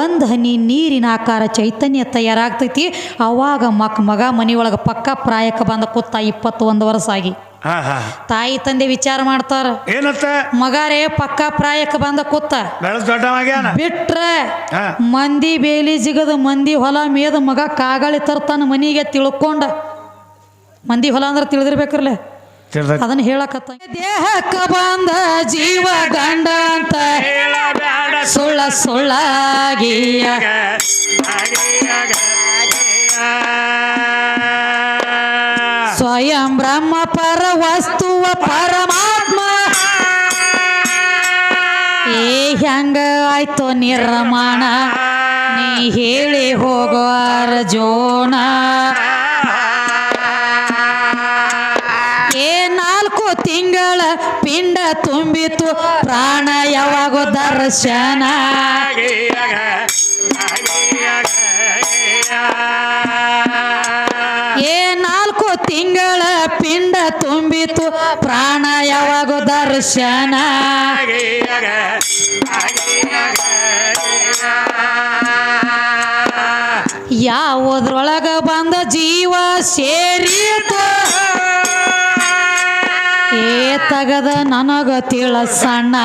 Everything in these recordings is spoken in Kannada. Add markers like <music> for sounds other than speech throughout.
ಒಂದು ಹನಿ ನೀರಿನ ಆಕಾರ ಚೈತನ್ಯ ತಯಾರಾಗ್ತೈತಿ. ಅವಾಗ ಮಕ್ ಮಗ ಮನೆಯೊಳಗೆ ಪಕ್ಕ ಪ್ರಾಯಕ್ಕೆ ಬಂದ ಕೂತ ಇಪ್ಪತ್ತೊಂದು ವರ್ಷ ಆಗಿ. ತಾಯಿ ತಂದೆ ವಿಚಾರ ಮಾಡ್ತಾರ. ಏನತ್ತ ಮಗಾರೇ ಪಕ್ಕ ಪ್ರಾಯಕ್ಕ ಬಂದ ಕೂತ. ಬಿಟ್ರೆ ಮಂದಿ ಬೇಲಿ ಜಿಗದ ಮಂದಿ ಹೊಲ ಮೇದ ಮಗ ಕಾಗಳಿ ತರ್ತಾನ ಮನಿಗೆ ತಿಳ್ಕೊಂಡ. ಮಂದಿ ಹೊಲ ಅಂದ್ರೆ ತಿಳಿದಿರ್ಬೇಕ್ರಲ್ಲ ಅದನ್ನ ಹೇಳಕತ್ತ ದೇಹಕ್ಕ ಬಂದ ಜೀವ ಗಂಡ ಅಂತ ಸುಳ್ಳ ಸುಳ್ಳಾಗಿಯ. ಸ್ವಯಂ ಬ್ರಹ್ಮ ಪರ ವಸ್ತುವ ಪರಮಾತ್ಮ. ಏ ಹೆಂಗ ಆಯ್ತು ನಿರ್ಮಾಣ? ನೀ ಹೇಳಿ ಹೋಗೋ ಅರ್ಜೋಣ ತಿಂಗಳ ಪಿಂಡ ತುಂಬಿತು. ಪ್ರಾಣ ಯಾವಾಗೋ ದರ್ಶನ? ಏ ನಾಲ್ಕು ತಿಂಗಳ ಪಿಂಡ ತುಂಬಿತು. ಪ್ರಾಣ ಯಾವಾಗೋ ದರ್ಶನ? ಯಾವುದ್ರೊಳಗ ಬಂದ ಜೀವ ಸೇರಿತು. ಏ ತಗದ ನನಗ ತಿಳಸಣ್ಣ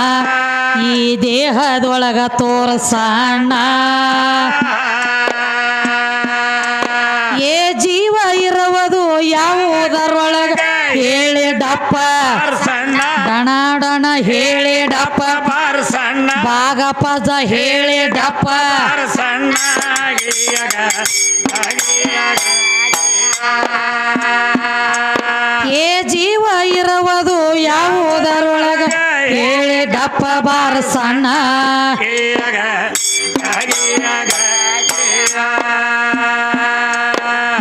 ಈ ದೇಹದೊಳಗ ತೋರಸಣ್ಣ ಏ ಜೀವ ಇರುವುದು ಯಾವುದರೊಳಗ? ಹೇಳಿ ಡಪ್ಪ. ಸಣ್ಣ. ಡಣ ಡಣ ಹೇಳಿ ಡಪ್ಪ. ಸಣ್ಣ. ಏ ಜೀವ ಇರುವುದು ಯಾವುದರೊಳಗ? ಹೇಳಿ ಡಪ್ಪ ಬಾರ ಸಣ್ಣ.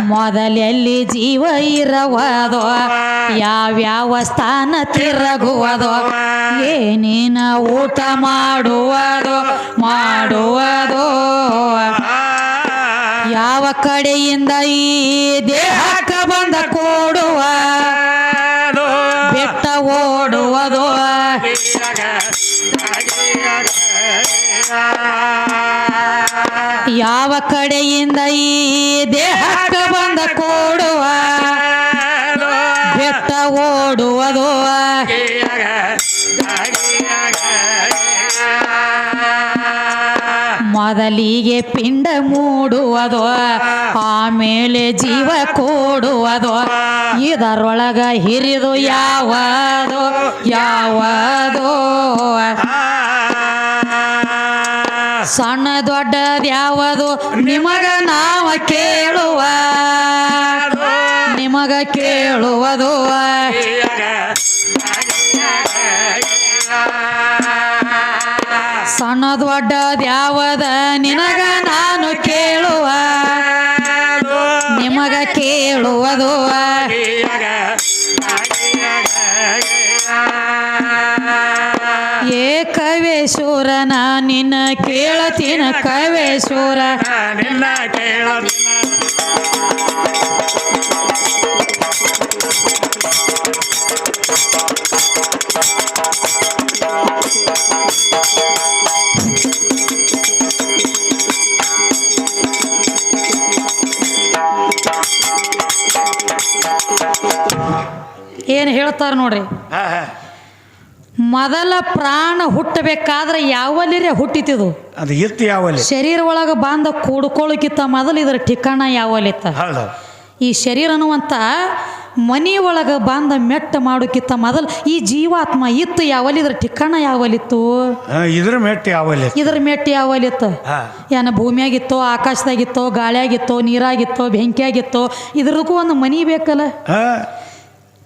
ಮೊದಲೆಲ್ಲಿ ಜೀವ ಇರುವುದೋ? ಯಾವ್ಯಾವ ಸ್ಥಾನ ತಿರುಗುವುದೋ? ಏನೇನ ಊಟ ಮಾಡುವುದೋ? ಮಾಡುವುದೋ? ಯಾವ ಕಡೆಯಿಂದ ಈ ದೇಹಕ್ಕ ಬಂದ ಕೊಡುವ? ಬೆಟ್ಟ ಓಡುವುದು. ಯಾವ ಕಡೆಯಿಂದ ಈ ದೇಹಕ್ಕ ಬಂದ ಕೊಡುವ? ಮೊದಲಿಗೆ ಪಿಂಡ ಮೂಡುವುದು, ಆಮೇಲೆ ಜೀವ ಕೂಡುವುದು, ಇದರೊಳಗ ಹಿರಿದು ಯಾವದು ಯಾವದು. ಸಣ್ಣ ದೊಡ್ಡದ ಯಾವುದು, ನಿಮಗ ನಾವ ಕೇಳುವ. ನಿಮಗ ಕೇಳುವುದು. ಸಣ್ಣ ದೊಡ್ಡದ ಯಾವದ ನಿನಗ ನಾನು ಕೇಳುವ. ನಿಮಗ ಕೇಳುವುದು. ಏ ಕವೇಶ್ವರನ ನಿನ್ನ ಕೇಳತಿನ ಕವೇಶ್ವರ. ನಿನ್ನ ಕೇಳ ಹೇಳ್ತಾರೆ ನೋಡ್ರಿ. ಮೊದಲ ಪ್ರಾಣ ಹುಟ್ಟಬೇಕಾದ್ರೆ ಯಾವಲ್ಲಿರೇ ಹುಟ್ಟಿತಿದು ಅದು ಇತ್ತು ಯಾವಲ್ಲಿ ಶರೀರ ಒಳಗೆ ಬಂದ ಕೂಡ್ಕೊಳ್ಳೋಕ್ಕಿಂತ ಮೊದಲು ಇದರ ಠಿಕಾಣ ಯಾವಲ್ಲಿತ್ತ ಈ ಶರೀರ ಅನ್ನುವಂಥ ಮನಿ ಒಳಗೆ ಬಂದ ಮೆಟ್ಟ ಮಾಡೋಕ್ಕಿಂತ ಮೊದಲು ಈ ಜೀವಾತ್ಮ ಇತ್ತು ಯಾವಲ್ಲಿ ಇದ್ರ ಠಿಕಾಣ ಯಾವಲ್ಲಿತ್ತು ಹಾ, ಇದ್ರ ಮೆಟ್ಟ ಯಾವಲ್ಲಿ ಇದ್ರ ಮೆಟ್ಟ ಯಾವಲ್ಲಿತ್ತು ಹಾ. ಏನ ಭೂಮಿಯಾಗಿತ್ತೋ ಆಕಾಶದಾಗಿತ್ತೋ ಗಾಳಿಯಾಗಿತ್ತೋ ನೀರಾಗಿತ್ತೋ ಬೆಂಕಿಯಾಗಿತ್ತೋ ಇದ್ರದಕ್ಕೂ ಒಂದು ಮನಿ ಬೇಕಲ್ಲ?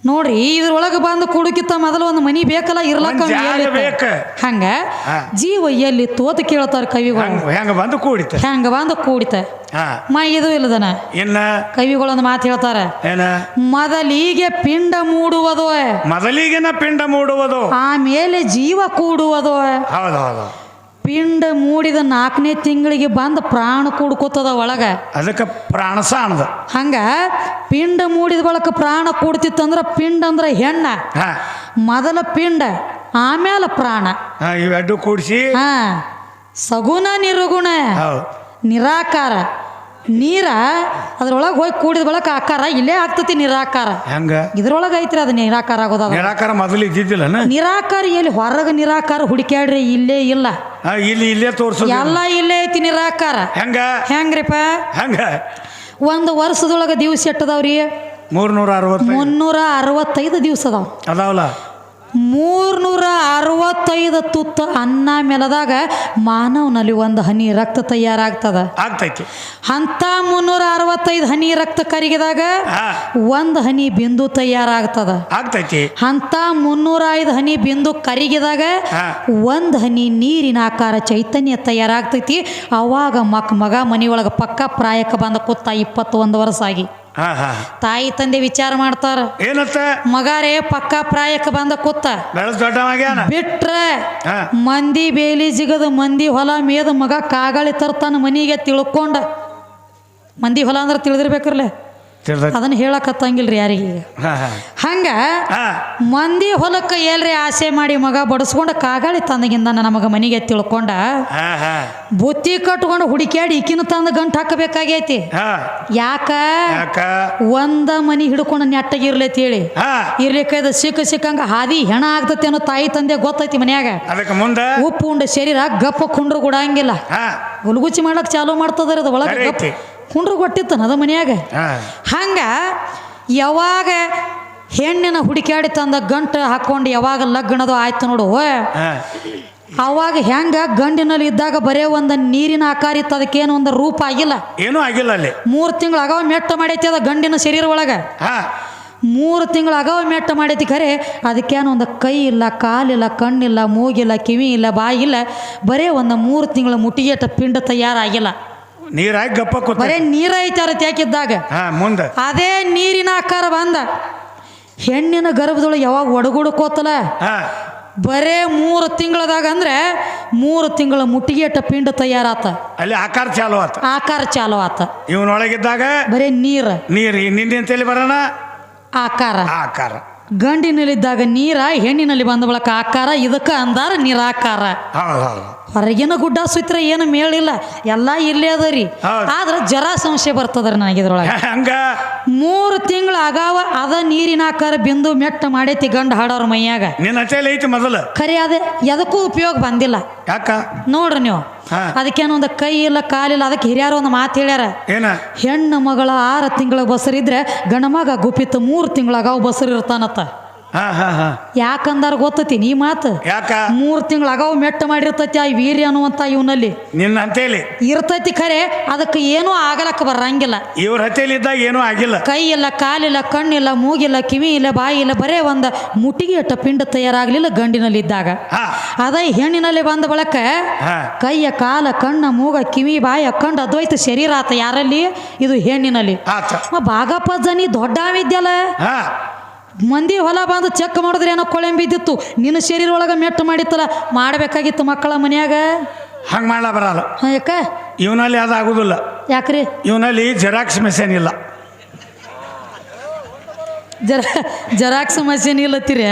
ನೋಡ್ರಿ ಇದ್ರೊಳಗೆ ಬಂದು ಕೂಡಕಿತ್ತ ಮೊದಲು ಒಂದು ಮನಿ ಬೇಕಲ್ಲ ಇರ್ಲಕ್ಕ ಒಂದ್ ಜಾಗ ಬೇಕ. ಹಂಗ. ಜೀವ ಎಲ್ಲಿ ತೋತ ಕೇಳ್ತಾರ ಕವಿಗಳು. ಹೆಂಗ ಹೆಂಗ ಬಂದು ಕೂಡಿತ? ಹೆಂಗ ಬಂದು ಕೂಡಿತ? ಹಾ. ಮ ಇದು ಇಲ್ಲದನ? ಇನ್ನ? ಕವಿಗಳೊಂದು ಮಾತು ಹೇಳ್ತಾರ. ಏನ? ಮೊದಲಿಗೆ ಪಿಂಡ ಮೂಡುವುದು? ಮೊದಲಿಗೆನ ಪಿಂಡ ಮೂಡುವುದು? ಆಮೇಲೆ ಜೀವ ಕೂಡುವುದು? ಹೌದು ಹೌದು. ಪಿಂಡ ಮೂಡಿದ ನಾಲ್ಕನೇ ತಿಂಗಳಿಗೆ ಬಂದು ಪ್ರಾಣ ಕೂಡ್ಕೋತದ ಒಳಗ. ಅದಕ್ಕೆ ಪ್ರಾಣ ಸಾಣದ ಹಂಗ ಪಿಂಡ ಮೂಡಿದ ಬಳಕ ಪ್ರಾಣ ಕೂಡ್ತಿತ್ತಂದ್ರ ಪಿಂಡ ಅಂದ್ರೆ ಹೆಣ್ಣ. ಹಾ. ಮೊದಲ ಪಿಂಡ ಆಮೇಲೆ ಪ್ರಾಣ. ಹಾ ಇವೆರಡು ಕೂಡಿಸಿ ಹಾ. ಸಗುಣ ನಿರ್ಗುಣ ಹೌದು. ನಿರಾಕಾರ. ನೀರ ಅದ್ರೊಳಗೆ ಹೋಗಿ ಕೂಡಿದ ಬಳಕ ಆಕಾರ ಇಲ್ಲೇ ಆಗ್ತತಿ ನಿರಾಕಾರ. ಹೆಂಗ? ಇದ್ರೊಳಗೆ ಐತ್ರಿ ಅದು ನಿರಾಕಾರ ಆಗೋದು ಅದು. ನಿರಾಕಾರ ಮೊದಲು ಇದ್ದಿದ್ದಿಲ್ಲ ನಿರಾಕಾರ ಎಲ್ಲಿ ಹೊರಗೆ ನಿರಾಕಾರ ಹುಡುಕ್ಯಾಡ್ರಿ ಇಲ್ಲೇ ಇಲ್ಲ. ಇಲ್ಲಿ ಇಲ್ಲೇ ತೋರ್ಸೋದು ಎಲ್ಲ ಇಲ್ಲೇ ಐತಿ ನಿರಾಕಾರ. ಹೆಂಗ? ಹೆಂಗ್ರಿಪ್ಪ? ಹೆಂಗ? ಒಂದು ವರ್ಷದೊಳಗೆ ದಿವಸ ಎಟ್ಟದವ್ರಿ? ಮೂರ್ನೂರ ಅರವತ್ತೈದು. ಮುನ್ನೂರ ಅರವತ್ತೈದು ದಿವಸ ಅದಾವ. ಅದಾವಲ್ಲ ಮೂರ್ನೂರ ಅರವತ್ತೈದು ತುತ್ತು ಅನ್ನ ಮೆಲದಾಗ ಮಾನವನಲ್ಲಿ ಒಂದು ಹನಿ ರಕ್ತ ತಯಾರಾಗ್ತದ. ಆಗ್ತೈತಿ. ಅಂತ ಮುನ್ನೂರ ಅರವತ್ತೈದು ಹನಿ ರಕ್ತ ಕರಗಿದಾಗ ಒಂದು ಹನಿ ಬಿಂದು ತಯಾರಾಗ್ತದ. ಆಗ್ತೈತಿ. ಅಂತ ಮುನ್ನೂರ ಐದು ಹನಿ ಬಿಂದು ಕರಿಗಿದಾಗ. ಒಂದು ಹನಿ ನೀರಿನ ಆಕಾರ ಚೈತನ್ಯ ತಯಾರಾಗ್ತೈತಿ. ಅವಾಗ ಮಕ್ ಮಗ ಮನೆಯೊಳಗೆ ಪಕ್ಕ ಪ್ರಾಯಕ್ಕೆ ಬಂದ ಕೂತ ಇಪ್ಪತ್ತೊಂದು ವರ್ಷ ಆಗಿ. ತಾಯಿ ತಂದೆ ವಿಚಾರ ಮಾಡ್ತಾರ. ಏನತ್ತ ಮಗಾರೇ ಪಕ್ಕ ಪ್ರಾಯಕ್ಕೆ ಬಂದ ಕೂತ. ಬಿಟ್ರೆ ಮಂದಿ ಬೇಲಿ ಜಿಗದ ಮಂದಿ ಹೊಲ ಮೇದ ಮಗ ಕಾಗಳಿ ತರ್ತಾನ ಮನಿಗೆ ತಿಳ್ಕೊಂಡ. ಮಂದಿ ಹೊಲ ಅಂದ್ರೆ ತಿಳಿದಿರ್ಬೇಕ್ರಲ್ಲ ಅದನ್ನ ಹೇಳಕತ್ತಂಗಿಲ್ರಿ ಯಾರಿಗೆ? ಹಂಗೆ ಮಂದಿ ಹೊಲಕ್ಕೆ ಏಲ್ರಿ ಆಸೆ ಮಾಡಿ ಮಗ ಬಡಿಸ್ಕೊಂಡ ಕಾಗಾಳಿ ತಂದಗಿಂದ ನಮಗೆ ಮನೆಗೆ ತಿಳ್ಕೊಂಡ ಬುತ್ತಿ ಕಟ್ಕೊಂಡು ಹುಡುಕ್ಯಾಡಿ ಈಕಿನ ತಂದ ಗಂಟು ಹಾಕಬೇಕಾಗೈತಿ. ಯಾಕ? ಒಂದ ಮನಿ ಹಿಡ್ಕೊಂಡು ನೆಟ್ಟಗಿರ್ಲೈತಿ ಹೇಳಿ. ಇರ್ಲಿ ಇರ್ಲಿಕ್ಕದ ಸಿಕ್ಕ ಸಿಕ್ಕಂಗ ಹಾದಿ ಹೆಣ ಆಗ್ತತಿ ಅನ್ನೋ ತಾಯಿ ತಂದೆ ಗೊತ್ತೈತಿ ಮನ್ಯಾಗ. ಉಪ್ಪು ಉಂಡ ಶರೀರ ಗಪ್ಪ ಕುಂಡ್ರು ಕೂಡ ಹಂಗಿಲ್ಲ ಹುಲ್ಗುಚ್ಚಿ ಮಾಡಕ್ ಚಾಲೂ ಮಾಡ್ತದ್ರಿ ಅದು ಒಳಗೆ ಖರೆ ಕೊಟ್ಟಿತ್ತು ಅದ ಮನ್ಯಾಗ? ಹಂಗೆ ಯಾವಾಗ ಹೆಣ್ಣಿನ ಹುಡುಕಾಡಿ ತಂದ ಗಂಟು ಹಾಕೊಂಡು ಯಾವಾಗ ಲಗ್ನದು ಆಯ್ತು ನೋಡು. ಅವಾಗ ಹೆಂಗ ಗಂಡಿನಲ್ಲಿ ಇದ್ದಾಗ ಬರೇ ಒಂದು ನೀರಿನ ಆಕಾರ ಇತ್ತು ಅದಕ್ಕೇನು ಒಂದು ರೂಪ ಆಗಿಲ್ಲ. ಏನೂ ಆಗಿಲ್ಲ ಅಲ್ಲಿ. ಮೂರು ತಿಂಗಳು ಅಗಾವ ಮೆಟ್ಟ ಮಾಡೈತಿ ಅದ ಗಂಡಿನ ಶರೀರ ಒಳಗೆ. ಮೂರು ತಿಂಗಳು ಅಗಾವ ಮೆಟ್ಟ ಮಾಡೈತಿ ಖರೆ ಅದಕ್ಕೇನು ಒಂದು ಕೈ ಇಲ್ಲ ಕಾಲಿಲ್ಲ ಕಣ್ಣಿಲ್ಲ ಮೂಗಿಲ್ಲ ಕಿವಿ ಇಲ್ಲ ಬಾಯಿ ಇಲ್ಲ ಬರೇ ಒಂದು ಮೂರು ತಿಂಗಳ ಮುಟ್ಟಿಗೆಟ ಪಿಂಡ ತಯಾರಾಗಿಲ್ಲ. ನೀರಾಗಿ ಗಪ್ಪ ಕೂತ ಬರೇ ನೀರ ಐತಾರ ತ್ಯಾಕಿದ್ದಾಗ. ಹಾ ಮುಂದೆ. ಅದೇ ನೀರಿನ ಆಕಾರ ಬಂದ. ಹೆಣ್ಣಿನ ಗರ್ಭದೊಳಗೆ ಯಾವಾಗ ಒಡಗುಡ್ಕೋತಲ ಹಾ. ಬರೇ ಮೂರು ತಿಂಗಳದಾಗ ಅಂದ್ರೆ ಮೂರು ತಿಂಗಳ ಮುಟ್ಟಿಗೆ ಪಿಂಡ ತಯಾರಾತ. ಅಲ್ಲಿ ಆಕಾರ ಚಾಲು ಆತ. ಆಕಾರ ಚಾಲು ಆತ. ಇವನೊಳಗಿದ್ದಾಗ ಬರೇ ನೀರು. ನೀರು ನಿನ್ನೆ ತಲೆ ಬರೋಣ? ಆಕಾರ. ಆಕಾರ. ಗಂಡಿನಲ್ಲಿದ್ದಾಗ ನೀರ ಹೆಣ್ಣಿನಲ್ಲಿ ಬಂದ ಬಳಕ ಆಕಾರ ಇದಕ್ಕೆ ಅಂದಾರ ನಿರಾಕಾರ. ಹೊರಗಿನ ಗುಡ್ಡ ಸುತ್ರ ಏನು ಮೇಳಿಲ್ಲ ಎಲ್ಲ ಇಲ್ಲೇ ಅದ ರೀ. ಆದ್ರೆ ಜರ ಸಂಶಯ ಬರ್ತದ್ರಿ ನನಗೆ ಇದ್ರೊಳಗೆ. <laughs> ಹಂಗ? ಮೂರು ತಿಂಗಳ ಆಗಾವ ಅದ ನೀರಿನ ಆಕಾರ ಬಿಂದು ಮೆಟ್ಟ ಮಾಡೈತಿ ಗಂಡ ಹಾಡೋರ ಮೈಯಾಗ. ನಿನ್ನ ಐತಿ ಮೊದಲು. ಖರೆ ಅದೇ ಎದಕ್ಕೂ ಉಪಯೋಗ ಬಂದಿಲ್ಲ. ಯಾಕ? ನೋಡ್ರಿ ನೀವು. ಅದಕ್ಕೇನೋ ಒಂದು ಕೈ ಇಲ್ಲ ಕಾಲಿಲ್ಲ ಅದಕ್ಕೆ ಹಿರಿಯರು ಒಂದು ಮಾತು ಹೇಳ್ಯಾರ. ಏನ? ಹೆಣ್ಣು ಮಗಳ ಆರು ತಿಂಗಳ ಬಸರಿದ್ರೆ ಗಣಮಗ ಗುಪಿತ ಮೂರು ತಿಂಗಳಾಗ ಬಸರಿ ಇರ್ತಾನತ್ತ ಹಾ ಹಾ ಹಾ ಯಾಕಂದಾರ ಗೊತ್ತತಿ ನೀ ಮಾತು? ಯಾಕ? ಮೂರು ತಿಂಗಳ ಅಗಾವ ಮೆಟ್ಟ ಮಾಡಿರ್ತೈತಿ ಆ ವೀರ್ಯ ಅನ್ನುವಂತ ಇವನಲ್ಲಿ. ನಿನ್ನ ಅಂತೇಳಿ ಇರ್ತೈತಿ ಖರೆ ಅದಕ್ಕೆ ಏನೂ ಆಗಲಕ್ಕ ಬರಂಗಿಲ್ಲ. ಇವ್ರ ಹತ್ತೇಲಿ ಇದ್ದಾಗ ಏನೂ ಆಗಿಲ್ಲ. ಕೈ ಇಲ್ಲ ಕಾಲಿಲ್ಲ ಕಣ್ಣಿಲ್ಲ ಮೂಗಿಲ್ಲ ಕಿವಿ ಇಲ್ಲ ಬಾಯಿ ಇಲ್ಲ ಬರೇ ಒಂದ ಮುಟ್ಟಿಗೆ ಅಟ್ಟ ಪಿಂಡ ತಯಾರಾಗ್ಲಿಲ್ಲ ಗಂಡಿನಲ್ಲಿ ಇದ್ದಾಗ ಅದ ಹೆಣ್ಣಿನಲ್ಲಿ ಬಂದ ಬಳಕ ಕೈಯ ಕಾಲ ಕಣ್ಣ ಮೂಗ ಕಿವಿ ಬಾಯಿ ಕಂಡು ಅದ್ವೈತ ಶರೀರ ಆತ ಯಾರಲ್ಲಿ? ಇದು ಹೆಣ್ಣಿನಲ್ಲಿ. ಬಾಗಪ್ಪ ಜನಿ ದೊಡ್ಡ ವಿದ್ಯಲ್ಲ ಮಂದಿ ಹೊಲ ಬಂದು ಚೆಕ್ ಮಾಡಿದ್ರೆ ಏನೋ ಕೊಳೆ ಬಿದ್ದಿತ್ತು ನಿನ್ನ ಶರೀರ ಒಳಗೆ ಮೆಟ್ಟು ಮಾಡಿತ್ತಲ್ಲ ಮಾಡಬೇಕಾಗಿತ್ತು ಮಕ್ಕಳ ಮನ್ಯಾಗ? ಹಂಗೆ ಮಾಡ್ಲಾ ಬರಲ್ಲ. ಹಾಂ ಯಾಕ? ಇವನಲ್ಲಿ ಅದು ಆಗುದಿಲ್ಲ. ಯಾಕ್ರಿ? ಇವನಲ್ಲಿ ಜೆರಾಕ್ಸ್ ಮೆಷಿನ್ ಇಲ್ಲ. ಜರ ಜೆರಾಕ್ಸ್ ಮಷೀನ್ ಇಲ್ಲತ್ತೀರಿ?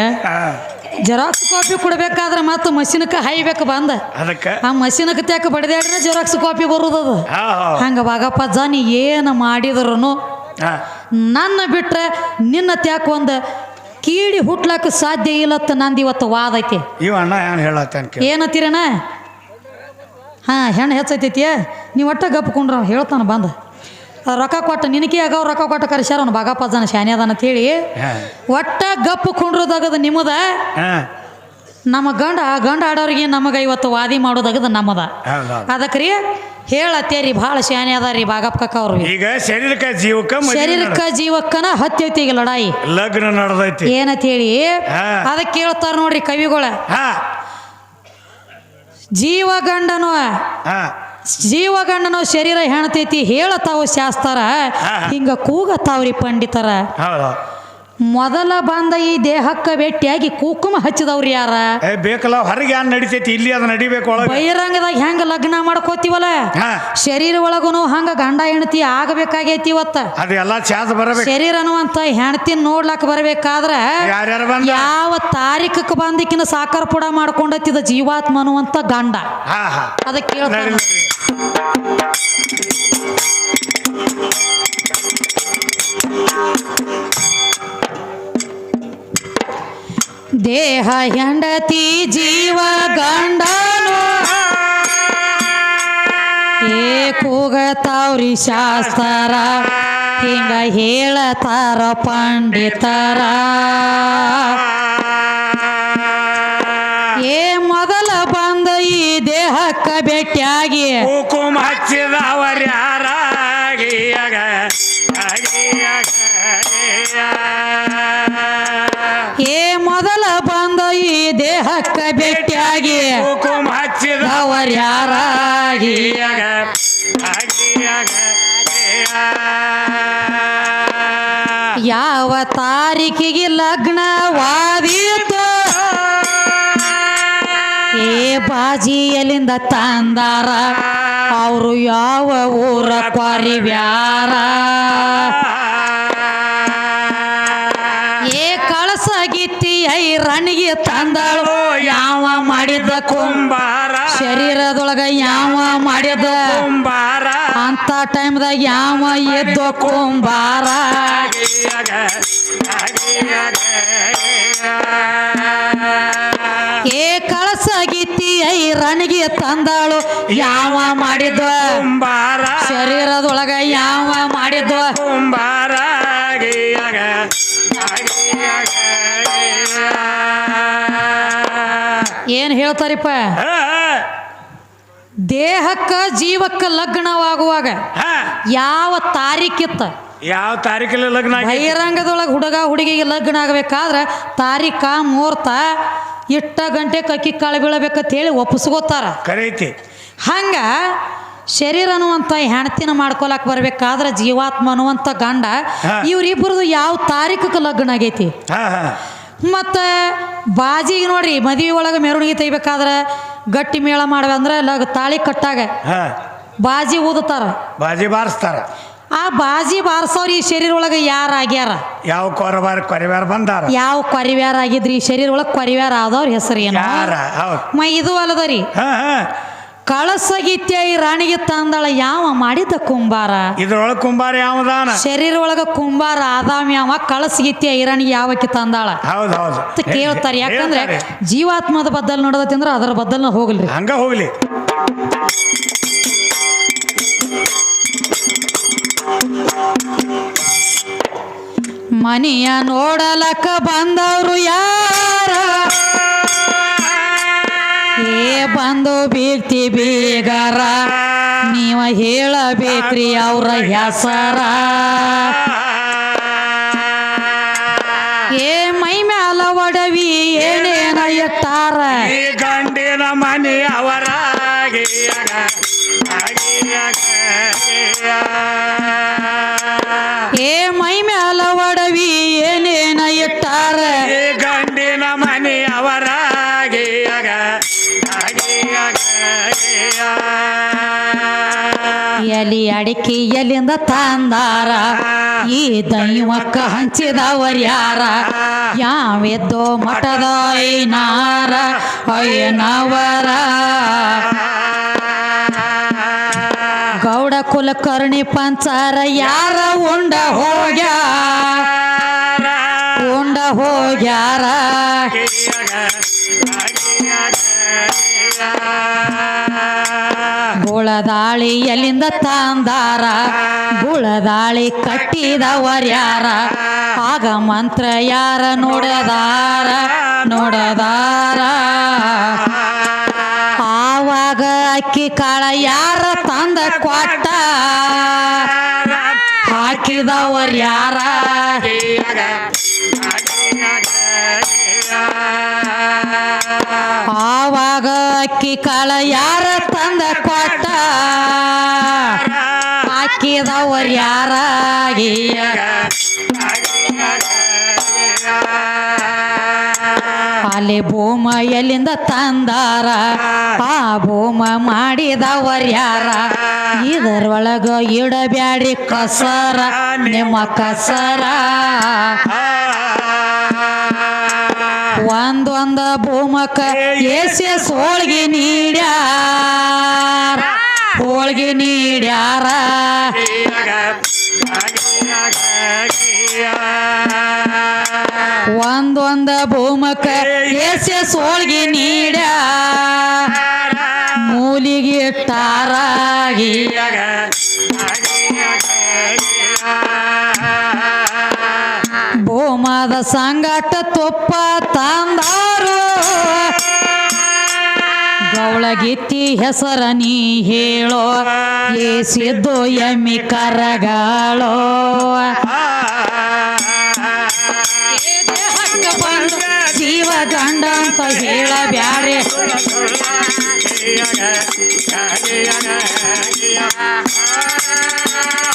ಜೆರಾಕ್ಸ್ ಕಾಪಿ ಕೊಡ್ಬೇಕಾದ್ರೆ ಮತ್ತೆ ಮಷೀನಕ್ಕೆ ಹಾಯ್ಬೇಕು ಬಂದ. ಅದಕ್ಕೆ? ಆ ಮಷೀನಕ್ಕೆ ತ್ಯಾಕ ಬಡ್ದಾಡ್ರೆ ಜೆರಾಕ್ಸ್ ಕಾಪಿ ಬರುದದು. ಹಂಗೆ ಬಾಗಪ್ಪ ಜಾನಿ ಏನು ಮಾಡಿದ್ರು ನನ್ನ ಬಿಟ್ರೆ ನಿನ್ನ ತ್ಯಾಕ ಒಂದು ಕೀಡಿ ಹುಟ್ಲಕ್ಕ ಸಾಧ್ಯ ಇಲ್ಲತ್ತ ನಂದು ಇವತ್ತು ವಾದ ಐತಿ. ಇವ ಅಣ್ಣ ಏನು ಹೇಳತ್ತೇನೆ ಏನತ್ತೀರಣ್ಣ ಹಾಂ ಹೆಣ್ಣು ಹೆಚ್ಚೈತೈತಿಯ ನೀವು ಒಟ್ಟ ಗಪ್ಕೊಂಡ್ರ ಹೇಳ್ತಾನ ಬಂದ. ರೊಕ್ಕ ಕೊಟ್ಟ ನಿನಕಿ ಆಗ ರೊಕ್ಕ ಕೊಟ್ಟ ಕರೆಸ್ಯಾರ ಅವ್ನು ಬಾಗಪ್ಪ ಜನ ಶಾನೆ ಅದಾನ ಅಂತೇಳಿ ಹೇಳಿ ಒಟ್ಟ ಗಪ್ಪು ಕುಂಡ್ರದಾಗದ ನಿಮ್ಮದ ನಮ್ಮ ಗಂಡ ಗಂಡ ಆಡೋರಿಗೆ ನಮಗೆ ಇವತ್ತು ವಾದಿ ಮಾಡೋದಾಗದ ನಮ್ಮದ. ಅದಕ್ಕೆ ರೀ ಹೇಳತ್ತೇರಿ ಭಾಳ ಶಾನೆ ಅದ ರೀ ಬಾಗಪ್ಪ ಅವ್ರು. ಈಗ ಶರೀರಕ್ಕ ಜೀವಕ್ಕ ಶರೀರಕ್ಕ ಜೀವಕ್ಕನ ಹತ್ತೈತಿ ಈಗ ಲಡಾಯಿ ಲಗ್ನ ನಡೆದೈತಿ. ಏನಂತ ಹೇಳಿ ಅದಕ್ಕೆ ಕೇಳ್ತಾರ ನೋಡ್ರಿ ಕವಿಗಳ. ಜೀವ ಗಂಡನು ಜೀವ ಗಂಡನು ಶರೀರ ಹೆಣತೈತಿ ಹೇಳತಾವ ಶಾಸ್ತಾರ. ಹಿಂಗ ಕೂಗತಾವ್ರಿ ಪಂಡಿತರ. ಹೌದು. ಮೊದಲ ಬಂದ ಈ ದೇಹಕ್ಕೆ ಭೇಟಿಯಾಗಿ ಕುಕುಮ ಹಚ್ಚಿದವ್ರು ಯಾರ? ಏ ಬೇಕಲ್ಲ ಹೊರಗೆ ಏನ್ ನಡಿತೈತಿ? ಇಲ್ಲಿ ಅದು ನಡಿಬೇಕು ಒಳಗೆ. ಬಹಿರಂಗದಾಗ ಹೆಂಗ ಲಗ್ನ ಮಾಡ್ಕೋತೀವಲ್ಲ? ಹಾ. ಶರೀರ ಒಳಗುನು ಹಂಗ ಗಂಡ ಹೆಂಡತಿ ಆಗಬೇಕಾಗೈತಿ ಇವತ್ತ. ಅದೆಲ್ಲ ಚಾದ ಬರಬೇಕು. ಶರೀರ ಅನ್ನುವಂತ ಹೆಣತಿ ನೋಡ್ಲಾಕ ಬರ್ಬೇಕಾದ್ರ ಯಾರ್ಯಾರು ಬಂದ? ಯಾವ ತಾರೀಕಕ್ಕೆ ಬಂದಿಕ್ಕಿನ ಸಾಕಾರ ಪುಡ ಮಾಡ್ಕೊಂಡತ್ತಿದ ಜೀವಾತ್ಮ ಅನ್ನುವಂತ ಗಂಡ. ಹಾ ಹಾ. ಅದಕ್ಕೆ ಕೇಳ್ತಾರ ನಡಿ, ನಡಿ. ದೇಹ ಹೆಂಡತಿ ಜೀವ ಗಂಡನು. ಏ ಕೂಗತಾವ್ರಿ ಶಾಸ್ತ್ರ, ಹಿಂಗ ಹೇಳತಾರ ಪಂಡಿತರ. ಏ ಮೊದಲ ಬಂದ ಈ ದೇಹಕ್ಕ ಭೇಟಿಯಾಗಿ ಕುಕುಮ ಹಚ್ಚಿದವರ್ ಯಾರಾಗಿ ಆಗಿಯಾಗ ಆಗಿಯಾಗ ಯಾವ ತಾರೀಕಿಗೆ ಲಗ್ನವಾದೀತು? ಏ ಬಾಜಿ ಎಲ್ಲಿಂದ ತಂದಾರ, ಅವರು ಯಾವ ಊರ ಕ್ವಾರಿವ್ಯಾರ ಏ ಕಳಸಗಿತ್ತಿ ಐ ರಣಿಗೆ ತಂದಾಳು, ಯಾವ ಮಾಡಿದ ಕುಂಬ? ಶರೀರದೊಳಗ ಯಾವ ಮಾಡ್ಯದ? ಕುಂಬಾರ. ಅಂತ ಟೈಮ್ದಾಗ ಯಾವ ಎದ್ದ ಕುಂಬಾರ? ಏ ಕಳಸ ಗೀತಿ ಐ ರಣಿಗೆ ತಂದಾಳು ಯಾವ ಮಾಡಿದ್ವ? ಕುಂಬಾರ. ಶರೀರದೊಳಗ ಯಾವ ಮಾಡಿದ್ವ? ಏನ್ ಹೇಳ್ತಾರಿಪ್ಪ? ದೇಹಕ್ಕ ಜೀವಕ್ಕ ಲಗ್ನವಾಗುವಾಗ ಯಾವ ತಾರೀಕಿತ್ತ ಯಾವ ತಾರೀಕಲ್ಲಿ ಲಗ್ನ ಬಹಿರಂಗದೊಳಗೆ ಹುಡುಗ ಹುಡುಗಿಗೆ ಲಗ್ನ ಆಗಬೇಕಾದ್ರೆ ತಾರೀಕ ಮುಹೂರ್ತ ಇಟ್ಟ ಗಂಟೆ ಕಕ್ಕಿ ಕಾಳು ಬೀಳಬೇಕಂತ ಹೇಳಿ ಒಪ್ಪಿಸ್ಕೋತಾರ. ಕರೈತಿ. ಹಂಗ ಶರೀರ ಅನ್ನುವಂಥ ಹೆಣ್ತಿನ ಮಾಡ್ಕೊಳಕ್ ಬರಬೇಕಾದ್ರೆ ಜೀವಾತ್ಮ ಅನ್ನುವಂಥ ಗಂಡ ಇವರಿಬ್ಬರದು ಇವ್ರಿಬ್ರದ್ದು ಯಾವ ತಾರೀಕಕ್ಕೆ ಲಗ್ನ ಆಗೈತಿ? ಮತ್ತು ಬಾಜಿಗೆ ನೋಡ್ರಿ ಮದುವೆ ಒಳಗೆ ಮೆರವಣಿಗೆ ತೆಗಿಬೇಕಾದ್ರೆ ಗಟ್ಟಿ ಮೇಳ ಮಾಡ್ವೆ ಅಂದ್ರೆ ಲಗ್ ತಾಳಿ ಕಟ್ಟಾಗ ಹಾ. ಬಾಜಿ ಊದುತ್ತಾರ. ಬಾಜಿ ಬಾರಿಸ್ತಾರ. ಆ ಬಾಜಿ ಬಾರಿಸೋರು ಈ ಶರೀರ ಒಳಗೆ ಯಾರು ಆಗ್ಯಾರ? ಯಾವ ಕೊರಬಾರ ಕೊರಿವಾರ ಬಂದಾರ? ಯಾವ ಕೊರಿವ್ಯಾರ ಆಗಿದ್ರಿ? ಈ ಶರೀರ ಒಳಗೆ ಕೊರಿವ್ಯಾರ ಆದವ್ರ ಹೆಸರು ಏನು? ಮೈ ಇದು ಅಲ್ಲದರಿ ಹಾ. ಕಳಸಗಿತ್ಯ ಈ ರಾಣಿಗೆ ತಂದಳ ಯಾವ ಮಾಡಿದ ಕುಂಬಾರ? ಇದ್ರೊಳಗ ಕುಂಬಾರ ಯಾವದಾನ? ಶರೀರ ಒಳಗ ಕುಂಬಾರ ಆದಾಮ್ ಯಾವ ಕಳಸಗಿತ್ಯ ರಾಣಿಗೆ ಯಾವಕ್ಕೆ ತಂದಾಳ? ಹೌದೌದು ಹೌದು. ಅಂತ ಕೇಳ್ತಾರೆ. ಯಾಕಂದ್ರೆ ಜೀವಾತ್ಮದ ಬದ್ದಲ್ ನೋಡದ ಅಂದ್ರೆ ಅದರ ಬದ್ದಲ್ ಹೋಗ್ಲಿ ಹಂಗ ಹೋಗ್ಲಿ. ಮನೆಯ ನೋಡಲಕ್ಕ ಬಂದವರು ಯಾರ? ಏ ಬಂದು ಬೀಗ್ತಿ ಬೀಗರ ನೀವ ಹೇಳಬೇಕ್ರಿ ಅವ್ರ ಹೆಸರ. ಏ ಮೈ ಮ್ಯಾಲ ಒಡವಿ ಏನೇನ ಎತ್ತಾರ? ಈ ಗಂಡಿನ ಮನೆ ಅವರ ಏ ಮೈ ಎಲಿ ಅಡಿಕೆ ಎಲ್ಲಿಂದ ತಂದಾರ ಈ ದೈವಕ್ಕ ಹಂಚಿದವರ್ ಯಾರ? ಯಾವೆದ್ದೋ ಮಠದ ಐನಾರ ಅಯ್ಯನವರ. ಗೌಡ ಕುಲಕರ್ಣಿ ಪಂಚಾರ ಯಾರ? ಉಂಡ ಹೋಗ್ಯಾರ ಉಂಡ ಹೋಗ್ಯಾರ. ಗುಳದಾಳಿ ಎಲ್ಲಿಂದ ತಂದಾರ? ಬುಳದಾಳಿ ಕಟ್ಟಿದವರ್ಯಾರ? ಆಗ ಮಂತ್ರ ಯಾರ ನೋಡದಾರ? ನೋಡದಾರ. ಆವಾಗ ಅಕ್ಕಿ ಕಾಳ ಯಾರ ತಂದ ಕೊಟ್ಟ? ಹಾಕಿದವರ್ ಯಾರ ಆವಾಗ ಅಕ್ಕಿ ಕಾಳ ಯಾರ ತಂದ ಕೊಟ್ಟ? ಅಕ್ಕಿದವರು ಯಾರಾಗಿ? ಅಲ್ಲಿ ಭೂಮ ಎಲ್ಲಿಂದ ತಂದಾರ? ಆ ಭೂಮ ಮಾಡಿದವರ್ಯಾರ ಇದರೊಳಗ ಇಡಬ್ಯಾಡಿ ಕಸರ, ನಿಮ್ಮ ಕಸರ. ಒಂದೊಂದ ಎಸ್ ಏಸೆ ಸೋಳ್ಗಿ ನೀಡ್ಯಾರ. ಹೋಳ್ಗಿ ನೀಡ್ಯಾರ. ಒಂದೊಂದ ಭೂಮಕ ಎಸ್ ಎಸ್ ಸೋಳ್ಗಿ ನೀಡ್ಯಾರ. ಮೂಲಿಗೆ ಇಟ್ಟಾರಾಗಿ ಭೂಮದ ಸಂಗಟ ತೊಪ್ಪ ತಂದಾರು. ಗೌಳಗಿತ್ತಿ ಹೆಸರ ನೀ ಹೇಳೋ ಏಸಿದ್ದು ಎಮ್ಮಿ ಕರಗಾಳೋ. ಜೀವ ಗಂಡ ಅಂತ ಹೇಳಬ್ಯಾರೆ Yeah.